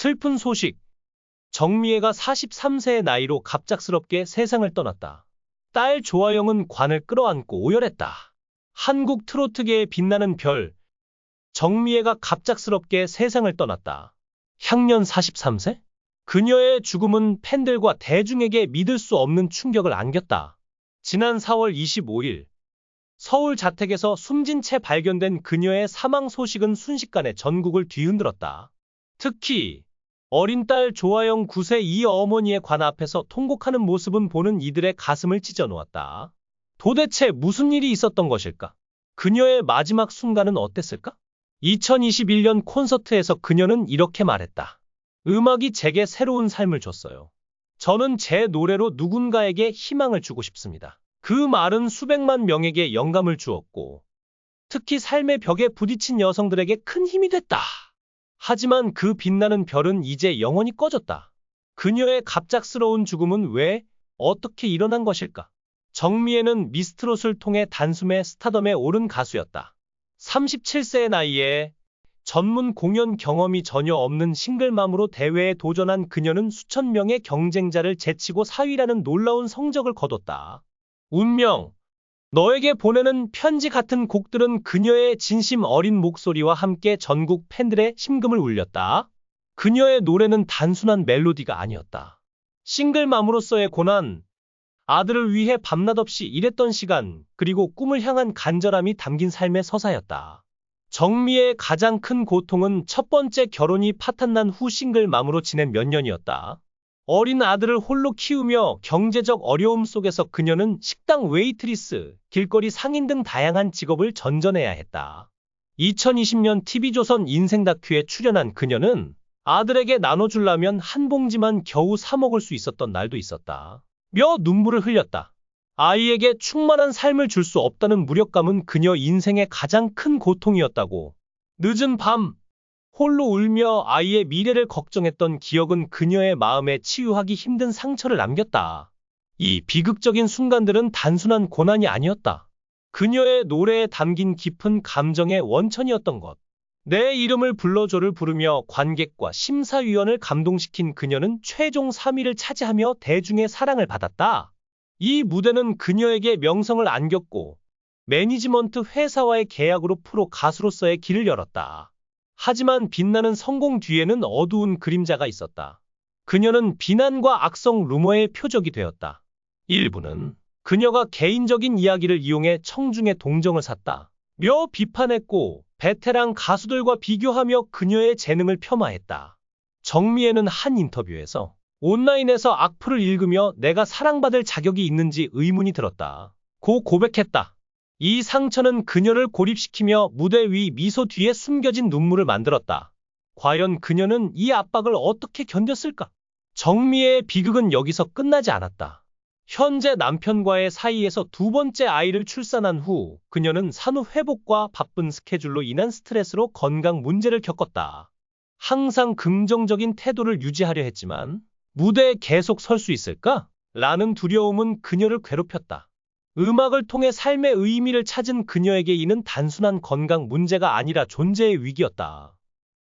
슬픈 소식. 정미애가 43세의 나이로 갑작스럽게 세상을 떠났다. 딸 조아영은 관을 끌어안고 오열했다. 한국 트로트계의 빛나는 별. 정미애가 갑작스럽게 세상을 떠났다. 향년 43세? 그녀의 죽음은 팬들과 대중에게 믿을 수 없는 충격을 안겼다. 지난 4월 25일 서울 자택에서 숨진 채 발견된 그녀의 사망 소식은 순식간에 전국을 뒤흔들었다. 특히 어린 딸 조아영 9세 이 어머니의 관 앞에서 통곡하는 모습은 보는 이들의 가슴을 찢어놓았다. 도대체 무슨 일이 있었던 것일까? 그녀의 마지막 순간은 어땠을까? 2021년 콘서트에서 그녀는 이렇게 말했다. 음악이 제게 새로운 삶을 줬어요. 저는 제 노래로 누군가에게 희망을 주고 싶습니다. 그 말은 수백만 명에게 영감을 주었고, 특히 삶의 벽에 부딪힌 여성들에게 큰 힘이 됐다. 하지만 그 빛나는 별은 이제 영원히 꺼졌다. 그녀의 갑작스러운 죽음은 왜, 어떻게 일어난 것일까? 정미애는 미스트롯을 통해 단숨에 스타덤에 오른 가수였다. 37세의 나이에 전문 공연 경험이 전혀 없는 싱글맘으로 대회에 도전한 그녀는 수천 명의 경쟁자를 제치고 4위라는 놀라운 성적을 거뒀다. 운명. 너에게 보내는 편지 같은 곡들은 그녀의 진심 어린 목소리와 함께 전국 팬들의 심금을 울렸다. 그녀의 노래는 단순한 멜로디가 아니었다. 싱글맘으로서의 고난, 아들을 위해 밤낮 없이 일했던 시간, 그리고 꿈을 향한 간절함이 담긴 삶의 서사였다. 정미의 가장 큰 고통은 첫 번째 결혼이 파탄난 후 싱글맘으로 지낸 몇 년이었다. 어린 아들을 홀로 키우며 경제적 어려움 속에서 그녀는 식당 웨이트리스, 길거리 상인 등 다양한 직업을 전전해야 했다. 2020년 TV조선 인생 다큐에 출연한 그녀는 아들에게 나눠주려면 한 봉지만 겨우 사먹을 수 있었던 날도 있었다. 며 눈물을 흘렸다. 아이에게 충만한 삶을 줄 수 없다는 무력감은 그녀 인생의 가장 큰 고통이었다고. 늦은 밤, 홀로 울며 아이의 미래를 걱정했던 기억은 그녀의 마음에 치유하기 힘든 상처를 남겼다. 이 비극적인 순간들은 단순한 고난이 아니었다. 그녀의 노래에 담긴 깊은 감정의 원천이었던 것. 내 이름을 불러줘를 부르며 관객과 심사위원을 감동시킨 그녀는 최종 3위를 차지하며 대중의 사랑을 받았다. 이 무대는 그녀에게 명성을 안겼고 매니지먼트 회사와의 계약으로 프로 가수로서의 길을 열었다. 하지만 빛나는 성공 뒤에는 어두운 그림자가 있었다. 그녀는 비난과 악성 루머의 표적이 되었다. 일부는 그녀가 개인적인 이야기를 이용해 청중의 동정을 샀다. 며 비판했고 베테랑 가수들과 비교하며 그녀의 재능을 폄하했다. 정미애는 한 인터뷰에서 온라인에서 악플을 읽으며 내가 사랑받을 자격이 있는지 의문이 들었다. 고 고백했다. 이 상처는 그녀를 고립시키며 무대 위 미소 뒤에 숨겨진 눈물을 만들었다. 과연 그녀는 이 압박을 어떻게 견뎠을까? 정미의 비극은 여기서 끝나지 않았다. 현재 남편과의 사이에서 두 번째 아이를 출산한 후 그녀는 산후 회복과 바쁜 스케줄로 인한 스트레스로 건강 문제를 겪었다. 항상 긍정적인 태도를 유지하려 했지만 무대에 계속 설 수 있을까? 라는 두려움은 그녀를 괴롭혔다. 음악을 통해 삶의 의미를 찾은 그녀에게 이는 단순한 건강 문제가 아니라 존재의 위기였다.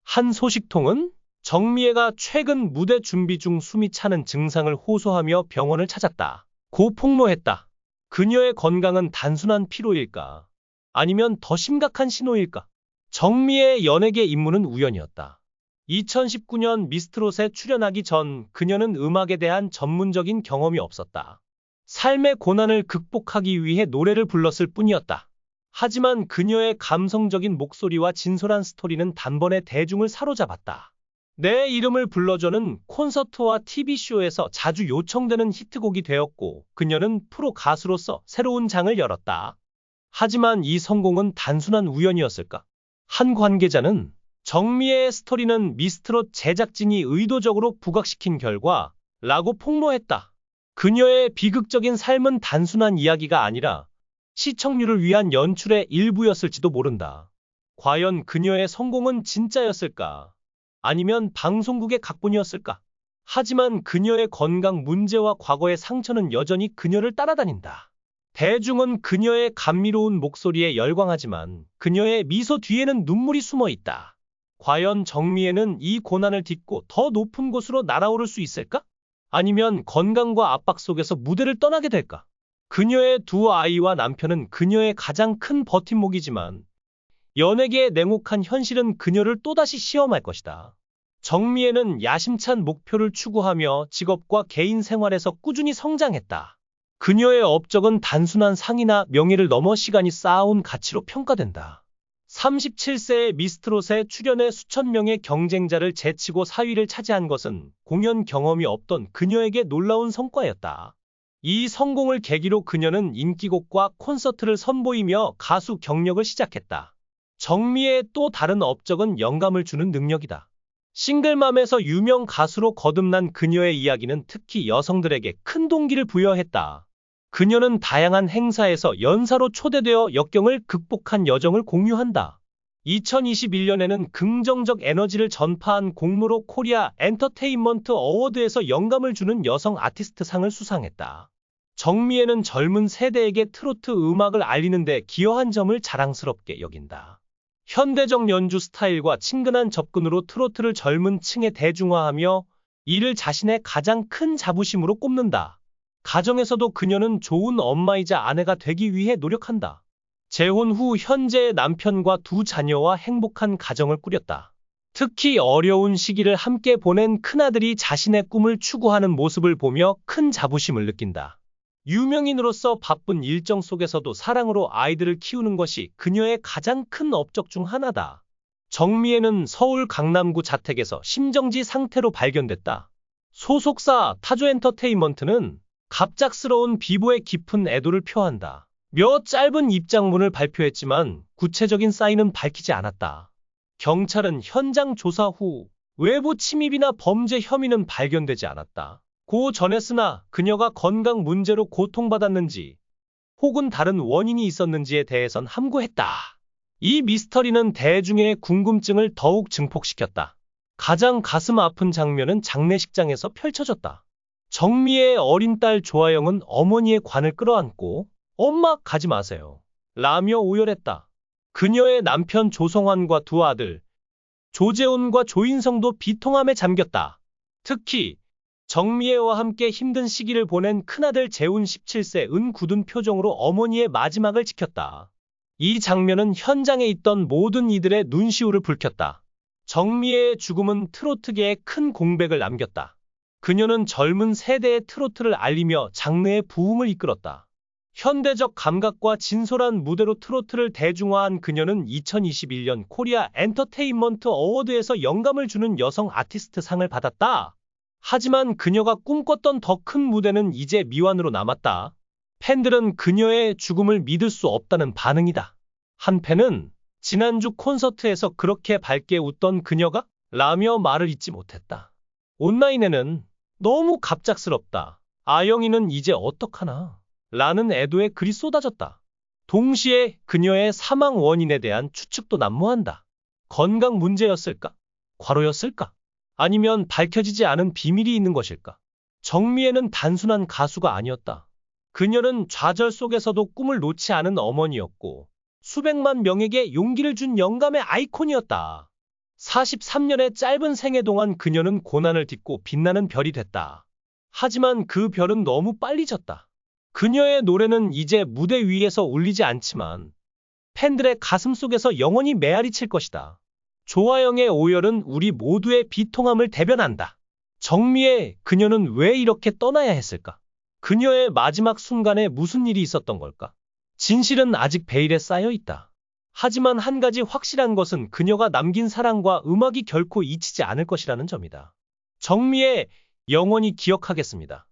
한 소식통은 정미애가 최근 무대 준비 중 숨이 차는 증상을 호소하며 병원을 찾았다. 고 폭로했다. 그녀의 건강은 단순한 피로일까? 아니면 더 심각한 신호일까? 정미의 연예계 입문은 우연이었다. 2019년 미스트롯에 출연하기 전 그녀는 음악에 대한 전문적인 경험이 없었다. 삶의 고난을 극복하기 위해 노래를 불렀을 뿐이었다. 하지만 그녀의 감성적인 목소리와 진솔한 스토리는 단번에 대중을 사로잡았다. 내 이름을 불러줘는 콘서트와 TV쇼에서 자주 요청되는 히트곡이 되었고 그녀는 프로 가수로서 새로운 장을 열었다. 하지만 이 성공은 단순한 우연이었을까? 한 관계자는 정미의 스토리는 미스트롯 제작진이 의도적으로 부각시킨 결과 라고 폭로했다. 그녀의 비극적인 삶은 단순한 이야기가 아니라 시청률을 위한 연출의 일부였을지도 모른다. 과연 그녀의 성공은 진짜였을까? 아니면 방송국의 각본이었을까? 하지만 그녀의 건강 문제와 과거의 상처는 여전히 그녀를 따라다닌다. 대중은 그녀의 감미로운 목소리에 열광하지만 그녀의 미소 뒤에는 눈물이 숨어 있다. 과연 정미애는 이 고난을 딛고 더 높은 곳으로 날아오를 수 있을까? 아니면 건강과 압박 속에서 무대를 떠나게 될까? 그녀의 두 아이와 남편은 그녀의 가장 큰 버팀목이지만 연예계의 냉혹한 현실은 그녀를 또다시 시험할 것이다. 정미애는 야심찬 목표를 추구하며 직업과 개인 생활에서 꾸준히 성장했다. 그녀의 업적은 단순한 상이나 명예를 넘어 시간이 쌓아온 가치로 평가된다. 37세의 미스트롯에 출연해 수천 명의 경쟁자를 제치고 4위를 차지한 것은 공연 경험이 없던 그녀에게 놀라운 성과였다. 이 성공을 계기로 그녀는 인기곡과 콘서트를 선보이며 가수 경력을 시작했다. 정미의 또 다른 업적은 영감을 주는 능력이다. 싱글맘에서 유명 가수로 거듭난 그녀의 이야기는 특히 여성들에게 큰 동기를 부여했다. 그녀는 다양한 행사에서 연사로 초대되어 역경을 극복한 여정을 공유한다. 2021년에는 긍정적 에너지를 전파한 공모로 코리아 엔터테인먼트 어워드에서 영감을 주는 여성 아티스트 상을 수상했다. 정미애는 젊은 세대에게 트로트 음악을 알리는 데 기여한 점을 자랑스럽게 여긴다. 현대적 연주 스타일과 친근한 접근으로 트로트를 젊은 층에 대중화하며 이를 자신의 가장 큰 자부심으로 꼽는다. 가정에서도 그녀는 좋은 엄마이자 아내가 되기 위해 노력한다. 재혼 후 현재의 남편과 두 자녀와 행복한 가정을 꾸렸다. 특히 어려운 시기를 함께 보낸 큰아들이 자신의 꿈을 추구하는 모습을 보며 큰 자부심을 느낀다. 유명인으로서 바쁜 일정 속에서도 사랑으로 아이들을 키우는 것이 그녀의 가장 큰 업적 중 하나다. 정미애는 서울 강남구 자택에서 심정지 상태로 발견됐다. 소속사 타조 엔터테인먼트는 갑작스러운 비보의 깊은 애도를 표한다. 몇 짧은 입장문을 발표했지만 구체적인 사인은 밝히지 않았다. 경찰은 현장 조사 후 외부 침입이나 범죄 혐의는 발견되지 않았다. 고 전했으나 그녀가 건강 문제로 고통받았는지 혹은 다른 원인이 있었는지에 대해선 함구했다. 이 미스터리는 대중의 궁금증을 더욱 증폭시켰다. 가장 가슴 아픈 장면은 장례식장에서 펼쳐졌다. 정미의 어린 딸 조아영은 어머니의 관을 끌어안고 엄마 가지 마세요. 라며 오열했다. 그녀의 남편 조성환과 두 아들 조재훈과 조인성도 비통함에 잠겼다. 특히 정미애와 함께 힘든 시기를 보낸 큰아들 재훈 17세 은 굳은 표정으로 어머니의 마지막을 지켰다. 이 장면은 현장에 있던 모든 이들의 눈시울을 붉혔다. 정미애의 죽음은 트로트계에 큰 공백을 남겼다. 그녀는 젊은 세대의 트로트를 알리며 장르의 부흥을 이끌었다. 현대적 감각과 진솔한 무대로 트로트를 대중화한 그녀는 2021년 코리아 엔터테인먼트 어워드에서 영감을 주는 여성 아티스트 상을 받았다. 하지만 그녀가 꿈꿨던 더 큰 무대는 이제 미완으로 남았다. 팬들은 그녀의 죽음을 믿을 수 없다는 반응이다. 한 팬은 지난주 콘서트에서 그렇게 밝게 웃던 그녀가 라며 말을 잇지 못했다. 온라인에는 너무 갑작스럽다. 아영이는 이제 어떡하나? 라는 애도의 글이 쏟아졌다. 동시에 그녀의 사망 원인에 대한 추측도 난무한다. 건강 문제였을까? 과로였을까? 아니면 밝혀지지 않은 비밀이 있는 것일까? 정미애는 단순한 가수가 아니었다. 그녀는 좌절 속에서도 꿈을 놓지 않은 어머니였고 수백만 명에게 용기를 준 영감의 아이콘이었다. 43년의 짧은 생애 동안 그녀는 고난을 딛고 빛나는 별이 됐다. 하지만 그 별은 너무 빨리 졌다. 그녀의 노래는 이제 무대 위에서 울리지 않지만 팬들의 가슴 속에서 영원히 메아리 칠 것이다. 조아영의 오열은 우리 모두의 비통함을 대변한다. 정미애 그녀는 왜 이렇게 떠나야 했을까? 그녀의 마지막 순간에 무슨 일이 있었던 걸까? 진실은 아직 베일에 쌓여 있다. 하지만 한 가지 확실한 것은 그녀가 남긴 사랑과 음악이 결코 잊히지 않을 것이라는 점이다. 정미애 영원히 기억하겠습니다.